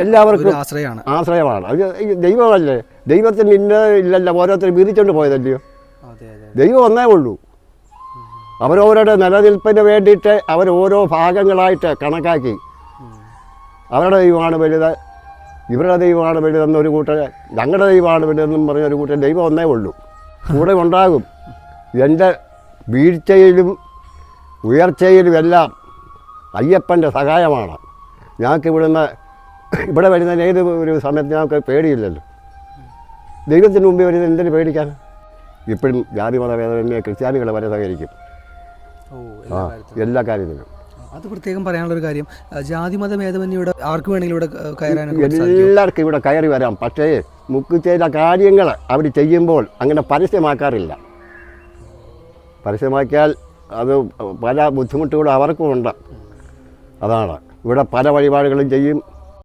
എല്ലാവർക്കും ആശ്രയമാണ്. ആശ്രയമാണ്. അത് ദൈവമല്ലേ ദൈവത്തിന് ഇന്ന ഇല്ലല്ല ഓരോരുത്തർ വീതിച്ചോണ്ട് പോയതല്ലയോ? ദൈവം ഒന്നേ ഉള്ളൂ. അവരവരുടെ നിലനിൽപ്പിന് വേണ്ടിയിട്ട് അവർ ഓരോ ഭാഗങ്ങളായിട്ട് കണക്കാക്കി. അവരുടെ ദൈവമാണ് വലുത് ഇവരുടെ ദൈവമാണ് വലുതെന്ന് ഒരു കൂട്ടർ ഞങ്ങളുടെ ദൈവമാണ് വലുതെന്നും പറഞ്ഞ ഒരു കൂട്ടർ ദൈവം ഒന്നേ ഉള്ളൂ. കൂടെ ഉണ്ടാകും. എന്റെ വീഴ്ചയിലും ഉയർച്ചയിലും എല്ലാം അയ്യപ്പന്റെ സഹായമാണ്. ഞങ്ങൾക്ക് ഇവിടുന്ന് ഇവിടെ വരുന്നതിന് ഏത് ഒരു സമയത്ത് ഞങ്ങൾക്ക് പേടിയില്ലല്ലോ. ദൈവത്തിന് മുമ്പേ വരുന്നത് എന്തിനു പേടിക്കാൻ? ഇപ്പോഴും ജാതി മതഭേദമന്യേ ക്രിസ്ത്യാനികളെ വരെ സഹകരിക്കും. ആ എല്ലാ കാര്യത്തിലും. അത് പ്രത്യേകം പറയാനുള്ള ഒരു കാര്യം ജാതി ജാതിമത ഭേദമന്യേ ഇവിടെ ആർക്ക് വേണമെങ്കിലും ഇവിടെ കയറാനും എല്ലാവർക്കും ഇവിടെ കയറി വരാം. പക്ഷേ മുക്ക് ചെയ്ത കാര്യങ്ങൾ അവർ ചെയ്യുമ്പോൾ അങ്ങനെ പരസ്യമാക്കാറില്ല. പരസ്യമാക്കിയാൽ അത് പല ബുദ്ധിമുട്ടുകളും അവർക്കും ഉണ്ട്. അതാണ്. ഇവിടെ പല വഴിപാടുകളും ചെയ്യും.